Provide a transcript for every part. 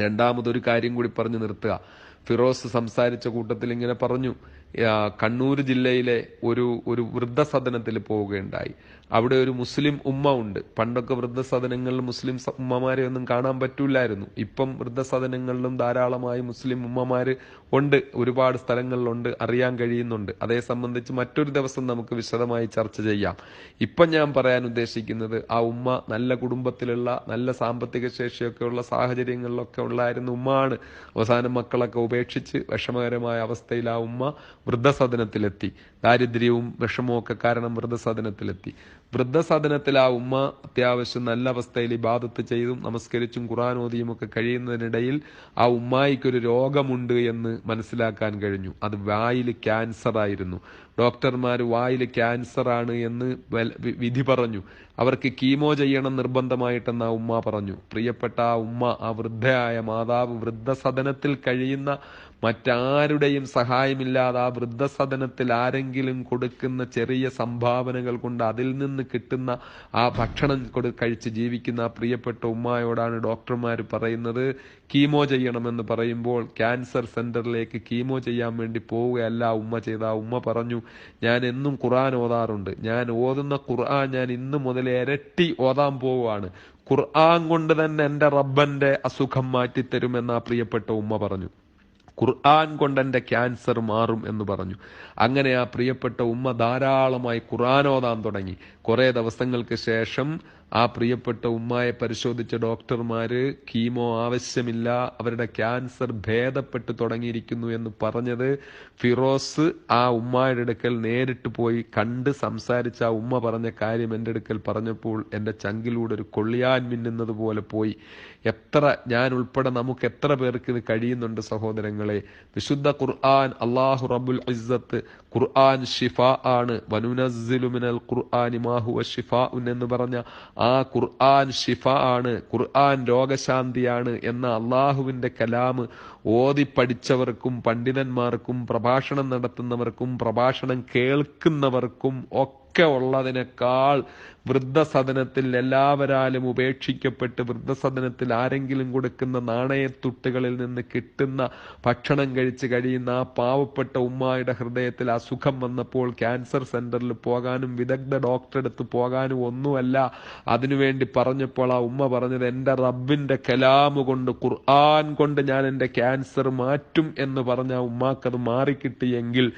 രണ്ടാമതൊരു കാര്യം കൂടി പറഞ്ഞു നിർത്തുക. ഫിറോസ് സംസാരിച്ച കൂട്ടത്തിൽ ഇങ്ങനെ പറഞ്ഞു കണ്ണൂർ ജില്ലയിലെ ഒരു ഒരു വൃദ്ധസദനത്തിൽ പോവുകയുണ്ടായി. അവിടെ ഒരു മുസ്ലിം ഉമ്മ ഉണ്ട്. പണ്ടൊക്കെ വൃദ്ധസദനങ്ങളിൽ മുസ്ലിം ഉമ്മമാരെ ഒന്നും കാണാൻ പറ്റൂലായിരുന്നു ഇപ്പം വൃദ്ധസദനങ്ങളിലും ധാരാളമായി മുസ്ലിം ഉമ്മമാർ ഉണ്ട്. ഒരുപാട് സ്ഥലങ്ങളിലുണ്ട്. അറിയാൻ കഴിയുന്നുണ്ട്. അതേ സംബന്ധിച്ച് മറ്റൊരു ദിവസം നമുക്ക് വിശദമായി ചർച്ച ചെയ്യാം. ഇപ്പം ഞാൻ പറയാൻ ഉദ്ദേശിക്കുന്നത് ആ ഉമ്മ നല്ല കുടുംബത്തിലുള്ള നല്ല സാമ്പത്തിക ശേഷിയൊക്കെ ഉള്ള സാഹചര്യങ്ങളിലൊക്കെ ഉള്ളായിരുന്ന ഉമ്മ ആണ് അവസാനം മക്കളൊക്കെ ഉപേക്ഷിച്ച് വിഷമകരമായ അവസ്ഥയിൽ ആ ഉമ്മ വൃദ്ധസദനത്തിലെത്തി. ദാരിദ്ര്യവും വിഷമവും ഒക്കെ കാരണം വൃദ്ധസദനത്തിലെത്തി. വൃദ്ധസദനത്തിൽ ആ ഉമ്മ അത്യാവശ്യം നല്ല അവസ്ഥയിൽ ഇബാദത്ത് ചെയ്തും നമസ്കരിച്ചും ഖുറാൻ ഓതിയും ഒക്കെ കഴിയുന്നതിനിടയിൽ ആ ഉമ്മായിക്കൊരു രോഗമുണ്ട് എന്ന് മനസ്സിലാക്കാൻ കഴിഞ്ഞു. അത് വായിൽ ക്യാൻസർ ആയിരുന്നു ഡോക്ടർമാർ വായിൽ ക്യാൻസർ ആണ് എന്ന് വിധി പറഞ്ഞു. അവർക്ക് കീമോ ചെയ്യണം നിർബന്ധമായിട്ടെന്ന് ആ ഉമ്മ പറഞ്ഞു. പ്രിയപ്പെട്ട ആ ഉമ്മ ആ വൃദ്ധയായ മാതാവ് വൃദ്ധസദനത്തിൽ കഴിയുന്ന മറ്റാരുടെയും സഹായമില്ലാതെ ആ വൃദ്ധസദനത്തിൽ ആരെങ്കിലും കൊടുക്കുന്ന ചെറിയ സംഭാവനകൾ കൊണ്ട് അതിൽ നിന്ന് കിട്ടുന്ന ആ ഭക്ഷണം കൊടു കഴിച്ച് ജീവിക്കുന്ന ആ പ്രിയപ്പെട്ട ഉമ്മയോടാണ് ഡോക്ടർമാർ പറയുന്നത്. കീമോ ചെയ്യണമെന്ന് പറയുമ്പോൾ ക്യാൻസർ സെന്ററിലേക്ക് കീമോ ചെയ്യാൻ വേണ്ടി പോവുകയല്ല. ഉമ്മ ചെയ്ത ഉമ്മ പറഞ്ഞു ഞാൻ എന്നും ഖുർആൻ ഓതാറുണ്ട്. ഞാൻ ഓതുന്ന ഖുർആൻ ഞാൻ ഇന്ന് മുതൽ ഇരട്ടി ഓതാൻ പോവുകയാണ്. ഖുർആൻ കൊണ്ട് തന്നെ എന്റെ റബ്ബന്റെ അസുഖം മാറ്റിത്തരുമെന്ന് ആ പ്രിയപ്പെട്ട ഉമ്മ പറഞ്ഞു. ഖുർആൻ കൊണ്ട് എന്റെ ക്യാൻസർ മാറും എന്ന് പറഞ്ഞു. അങ്ങനെ ആ പ്രിയപ്പെട്ട ഉമ്മ ധാരാളമായി ഖുർആൻ ഓതാൻ തുടങ്ങി. കുറേ ദിവസങ്ങൾക്ക് ശേഷം ആ പ്രിയപ്പെട്ട ഉമ്മയെ പരിശോധിച്ച ഡോക്ടർമാര് കീമോ ആവശ്യമില്ല അവരുടെ ക്യാൻസർ ഭേദപ്പെട്ടു തുടങ്ങിയിരിക്കുന്നു എന്ന് പറഞ്ഞത് ഫിറോസ് ആ ഉമ്മയുടെ അടുക്കൽ നേരിട്ട് പോയി കണ്ട് സംസാരിച്ച ആ ഉമ്മ പറഞ്ഞ കാര്യം എന്റെ അടുക്കൽ പറഞ്ഞപ്പോൾ എന്റെ ചങ്കിലൂടെ ഒരു കൊള്ളിയാൻ മിന്നുന്നത് പോലെ പോയി. എത്ര ഞാൻ ഉൾപ്പെടെ നമുക്ക് എത്ര പേർക്ക് ഇത് കഴിയുന്നുണ്ട് സഹോദരങ്ങളെ? വിശുദ്ധ ഖുർആൻ അള്ളാഹു റബുൽ ഇസ്സത്ത് ഖുർആൻ ഷിഫ ആണ്. വനുനസ്സിലു മിനൽ ഖുർആനി മാ ഷിഫ എന്ന് പറഞ്ഞ ആ ഖുർആൻ ഷിഫ ആണ്. ഖുർആൻ രോഗശാന്തിയാണ് എന്ന അള്ളാഹുവിന്റെ കലാമ് ഓതി പഠിച്ചവർക്കും പണ്ഡിതന്മാർക്കും പ്രഭാഷണം നടത്തുന്നവർക്കും പ്രഭാഷണം കേൾക്കുന്നവർക്കും ഒക്കെ ഉള്ളതിനേക്കാൾ വൃദ്ധസദനത്തിൽ എല്ലാവരാലും ഉപേക്ഷിക്കപ്പെട്ട് വൃദ്ധസദനത്തിൽ ആരെങ്കിലും കൊടുക്കുന്ന നാണയത്തുട്ടുകളിൽ നിന്ന് കിട്ടുന്ന ഭക്ഷണം കഴിച്ച് കഴിയുന്ന ആ പാവപ്പെട്ട ഉമ്മായുടെ ഹൃദയത്തിൽ അസുഖം വന്നപ്പോൾ ക്യാൻസർ സെന്ററിൽ പോകാനും വിദഗ്ധ ഡോക്ടറെ അടുത്ത് പോകാനും ഒന്നുമല്ല. അതിനുവേണ്ടി പറഞ്ഞപ്പോൾ ആ ഉമ്മ പറഞ്ഞത് എന്റെ റബ്ബിന്റെ കലാമ് കൊണ്ട് ഖുർആൻ കൊണ്ട് ഞാൻ എന്റെ ക്യാൻസർ മാറ്റും എന്ന് പറഞ്ഞ ആ ഉമ്മാക്കത് മാറിക്കിട്ടിയെങ്കിൽ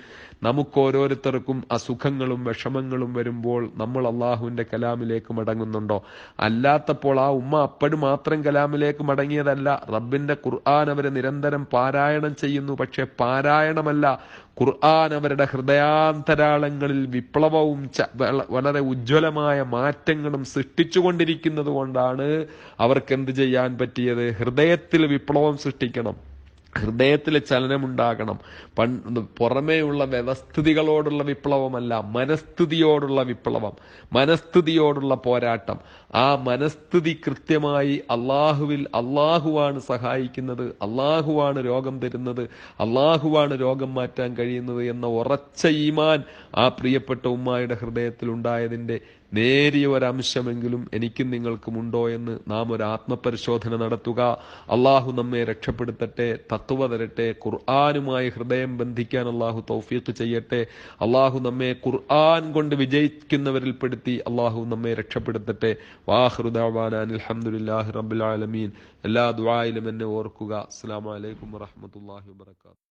നമുക്ക് ഓരോരുത്തർക്കും അസുഖങ്ങളും വിഷമങ്ങളും വരുമ്പോൾ നമ്മൾ അള്ളാഹുവിന്റെ കലാമിലേക്ക് മടങ്ങുന്നുണ്ടോ? അല്ലാത്തപ്പോൾ ആ ഉമ്മ അപ്പോഴും മാത്രം കലാമിലേക്ക് മടങ്ങിയതല്ല. റബ്ബിന്റെ ഖുർആൻ അവരെ നിരന്തരം പാരായണം ചെയ്യുന്നു. പക്ഷേ പാരായണമല്ല. ഖുർആൻ അവരുടെ ഹൃദയാന്തരാളങ്ങളിൽ വിപ്ലവവും വളരെ ഉജ്ജ്വലമായ മാറ്റങ്ങളും സൃഷ്ടിച്ചുകൊണ്ടിരിക്കുന്നത് കൊണ്ടാണ് അവർക്ക് എന്ത് ചെയ്യാൻ പറ്റിയത്? ഹൃദയത്തിൽ വിപ്ലവം സൃഷ്ടിക്കണം. ഹൃദയത്തിൽ ചലനമുണ്ടാകണം. പണ്ട് പുറമേയുള്ള വ്യവസ്ഥിതികളോടുള്ള വിപ്ലവമല്ല മനസ്ഥിതിയോടുള്ള വിപ്ലവം മനസ്ഥിതിയോടുള്ള പോരാട്ടം. ആ മനസ്ഥിതി കൃത്യമായി അള്ളാഹുവിൽ അള്ളാഹുവാണ് സഹായിക്കുന്നത് അള്ളാഹുവാണ് രോഗം തരുന്നത് അള്ളാഹുവാണ് രോഗം മാറ്റാൻ കഴിയുന്നത് എന്ന ഉറച്ച ഈമാൻ ആ പ്രിയപ്പെട്ട ഉമ്മായുടെ ഹൃദയത്തിൽ ഉണ്ടായതിന്റെ നേരിയ ഒരംശമെങ്കിലും എനിക്കും നിങ്ങൾക്കും ഉണ്ടോ എന്ന് നാം ഒരു ആത്മപരിശോധന നടത്തുക. അള്ളാഹു നമ്മെ രക്ഷപ്പെടുത്തട്ടെ തത്വ തരട്ടെ ഖുർആാനുമായി ഹൃദയം ബന്ധിക്കാൻ അള്ളാഹു തൗഫീഖ് ചെയ്യട്ടെ. അള്ളാഹു നമ്മെ ഖുർആൻ കൊണ്ട് വിജയിക്കുന്നവരിൽപ്പെടുത്തി അള്ളാഹു നമ്മെ രക്ഷപ്പെടുത്തട്ടെ. വാഹൃദാൻ അലഹമുല്ലാഹി എല്ലാ ദുആയിലും എന്നെ ഓർക്കുക. അസ്സാം വലൈക്കും വാഹമത്തല്ലാഹി വബറകാതുഹു.